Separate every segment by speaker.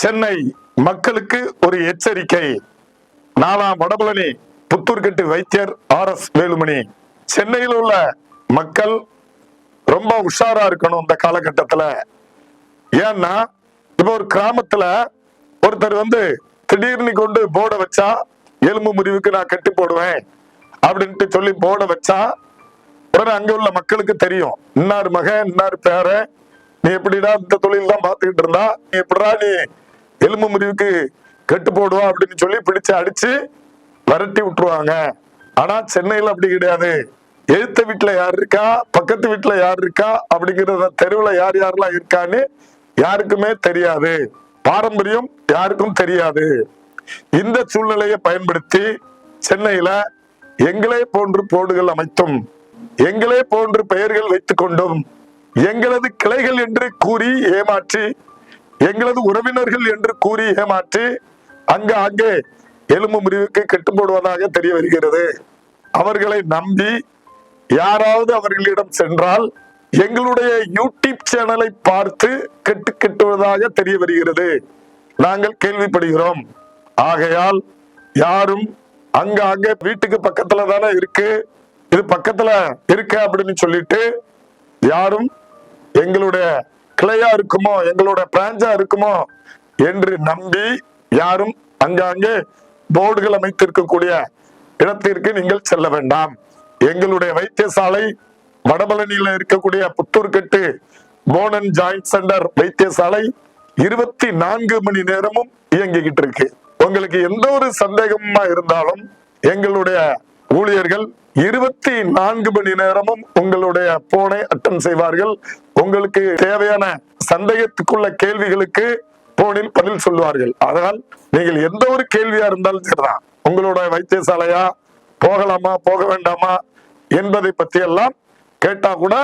Speaker 1: சென்னை மக்களுக்கு ஒரு எச்சரிக்கை. நாலாம் வடபழனி புத்தூர்கட்டு வைத்தியர் ஆர் எஸ் வேலுமணி. சென்னையில் உள்ள மக்கள் ரொம்ப உஷாரா இருக்கணும் இந்த காலகட்டத்துல. ஏன்னா இப்ப ஒரு கிராமத்துல ஒருத்தர் வந்து திடீர்னு கொண்டு போர்டை வச்சா எலும்பு முறிவுக்கு நான் கட்டி போடுவேன் அப்படின்ட்டு சொல்லி போர்டை வச்சா உடனே அங்க உள்ள மக்களுக்கு தெரியும். இன்னார் மகன் இன்னார் பேரன் நீ எப்படிடா இந்த தொழில் தான் பார்த்துக்கிட்டு இருந்தா நீ எப்படிடா நீ எலும்பு முறிவுக்கு கட்டு போடுவா அப்படின்னு சொல்லி பிடிச்சு அடிச்சு விரட்டி விட்டுருவாங்க. ஆனா சென்னையில அப்படி கிடையாது. எழுத்த வீட்டுல யார் இருக்கா? பக்கத்து வீட்டுல யார் இருக்கா? அப்படிங்கறத தெருவுல யார் யாரெல்லாம் இருக்கான்னு யாருக்குமே தெரியாது. பாரம்பரியம் யாருக்கும் தெரியாது. இந்த சூழ்நிலையை பயன்படுத்தி சென்னையில எங்களே போன்று போடுகள் அமைத்தும் எங்களே போன்று பெயர்கள் வைத்துக் கொண்டும் எங்களது கிளைகள் என்று கூறி ஏமாற்றி எங்களது உறவினர்கள் என்று கூறி ஏமாற்றி அங்க அங்கே எலும்பு முறிவுக்கு கெட்டு போடுவதாக தெரிய வருகிறது. அவர்களை நம்பி யாராவது அவர்களிடம் சென்றால் எங்களுடைய யூடியூப் சேனலை பார்த்து கெட்டு கெட்டுவதாக தெரிய வருகிறது. நாங்கள் கேள்விப்படுகிறோம். ஆகையால் யாரும் அங்க அங்க வீட்டுக்கு பக்கத்துல தானே இருக்கு. இது பக்கத்துல இருக்கு அப்படின்னு சொல்லிட்டு யாரும் எங்களுடைய கிளையா இருக்குமோ? எங்களோட பிரான்ச்சா இருக்குமோ? என்று நம்பி யாரும் அங்காங்கே போர்டுகள் அமைத்திருக்கக்கூடிய இடத்திற்கு நீங்கள் செல்ல வேண்டாம். எங்களுடைய வைத்தியசாலை வடபழனியில இருக்கக்கூடிய புத்தூர்கட்டு போனன் ஜாயிண்ட் சென்டர் வைத்தியசாலை இருபத்தி நான்கு மணி நேரமும் இயங்கிக்கிட்டு இருக்கு. உங்களுக்கு எந்த ஒரு சந்தேகமா இருந்தாலும் எங்களுடைய ஊழியர்கள் இருபத்தி நான்கு மணி நேரமும் உங்களுடைய போனை அட்டன் செய்வார்கள். உங்களுக்கு தேவையான சந்தேகத்துக்குள்ள கேள்விகளுக்கு போனில் பதில் சொல்லுவார்கள். அதனால் நீங்கள் எந்த ஒரு கேள்வியா இருந்தாலும் சரிதான். உங்களோட வைத்தியசாலையா போகலாமா போக வேண்டாமா என்பதை பத்தி எல்லாம் கேட்டா கூட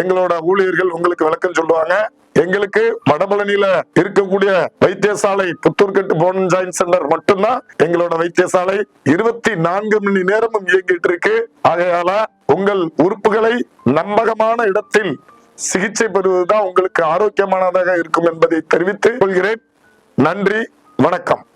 Speaker 1: எங்களோட ஊழியர்கள் உங்களுக்கு விளக்கம் சொல்லுவாங்க. எங்களுக்கு வடபழனியில இருக்கக்கூடிய வைத்தியசாலை புத்தூர்கட்டு போன் ஜாயின் சென்டர் மட்டும்தான் எங்களோட வைத்தியசாலை. இருபத்தி நான்கு மணி நேரமும் இயங்கிட்டு இருக்கு. ஆகையால உங்கள் உறுப்புகளை நம்பகமான இடத்தில் சிகிச்சை பெறுவதுதான் உங்களுக்கு ஆரோக்கியமானதாக இருக்கும் என்பதை தெரிவித்து கொள்கிறேன். நன்றி வணக்கம்.